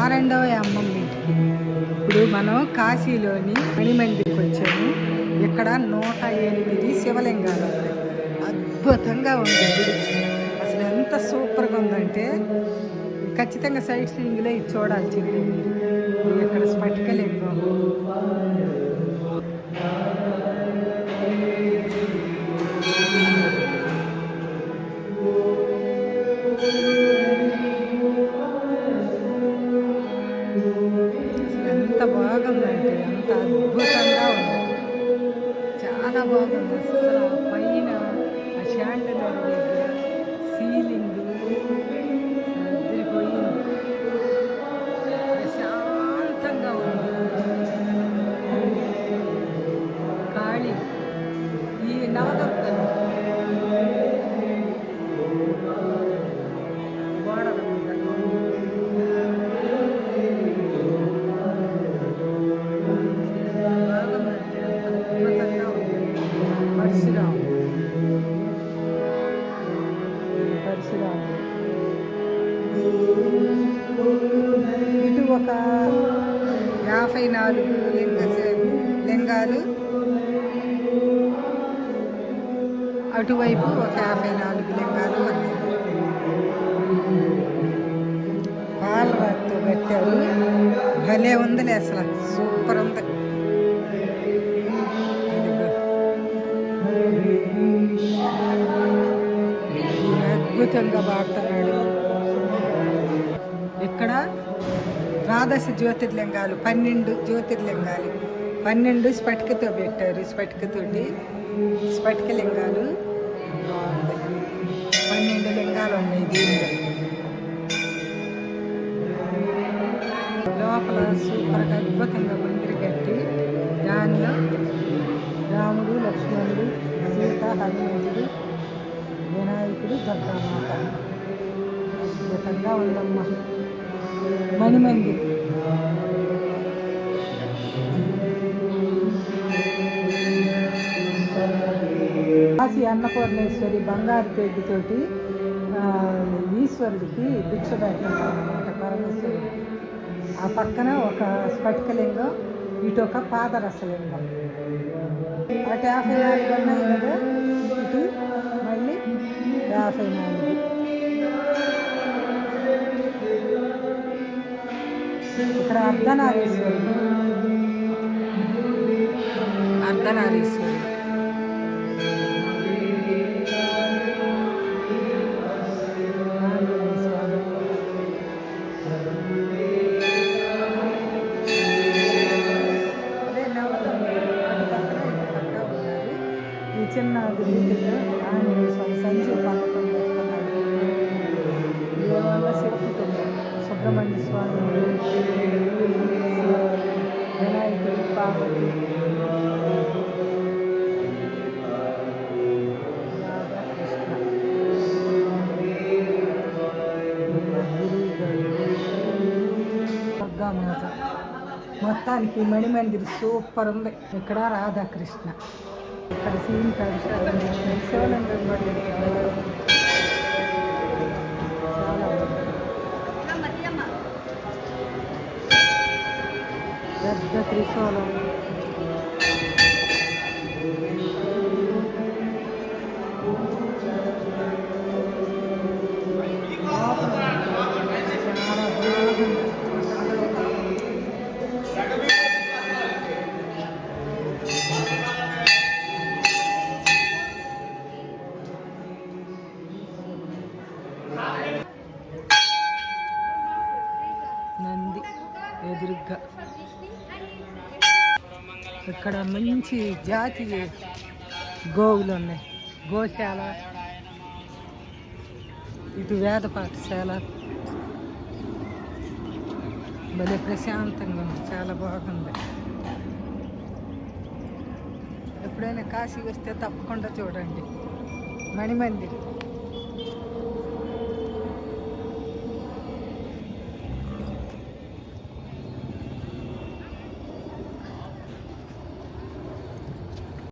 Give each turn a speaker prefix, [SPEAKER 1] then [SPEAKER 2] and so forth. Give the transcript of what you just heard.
[SPEAKER 1] నా అమ్మమ్మ ఇంటికి. ఇప్పుడు మనం కాశీలోని మణిమందిరికి వచ్చాము. ఇక్కడ నూట ఎనిమిది శివలింగాలు ఉన్నాయి. అద్భుతంగా ఉంది అసలు ఎంత సూపర్గా ఉందంటే ఖచ్చితంగా సైట్ సీయింగ్లో ఇది చూడాల్సిందే. ఇక్కడ స్ఫటికలింగం? you బాగుందంటే అద్భుతంగా ఉంది చాలా బాగుంది. అసలు పైన ఆ షాండలర్ దగ్గర సీలింగ్ ఇటు ఒక యాభై నాలుగు లింగ లింగాలు. అటువైపు ఒక యాభై నాలుగు లింగాలు ఉన్నాయి. పాలరాతితో కట్టారు భలే ఉందిలే అసలు. సూపర్ ఉంది. అద్భుతంగా పాడుతున్నాడు ద్వాదశ జ్యోతిర్లింగాలు పన్నెండు జ్యోతిర్లింగాలు. పన్నెండు స్ఫటికతో పెట్టారు. స్ఫటికతోటి స్ఫటిక లింగాలు పన్నెండు లింగాలు ఉన్నాయి దీనిలో. లోపల సూపర్గా అద్భుతంగా మందిరి కట్టి దానిలో రాముడు లక్ష్మణుడు సీత హనుమంతుడు వినాయకుడు దుర్గామాత అద్భుతంగా ఉందమ్మా. మణిమందిర్ కాశీ అన్నపూర్ణేశ్వరి బంగారు తేడ్డుతోటి ఈశ్వరుడికి భిక్ష పెడుతున్నాం అనమాట పరమేశ్వరుడికి ఆ పక్కన ఒక స్ఫటికలింగం ఇటు ఒక పాదరసలింగం. అటు యాభై నాలుగు ఉన్నాయి కదా ఇటు మళ్ళీ యాభై నాలుగు. ఇక్కడ అర్ధనారీశ్వరుడు. అర్ధనారీశ్వరుడు. సుబ్రహ్మణ్య స్వామి వినాయకుడు పార్వతి దుర్గామాత మొత్తానికి మణిమందిర్ సూపర్ ఉంది. ఇక్కడ రాధాకృష్ణ. ఇక్కడ సీన్ పరిష్కారం శివలింగం పెద్ద త్రిశూలం చాలా బాగుంది నంది ఎదురుగ్గా. ఇక్కడ మంచి జాతి గోవులు ఉన్నాయి. గోశాల ఇటు వేద పాఠశాల. భలే ప్రశాంతంగా ఉంది. చాలా బాగుంది. ఎప్పుడైనా కాశీ వస్తే తప్పకుండా చూడండి. మణిమందిర్.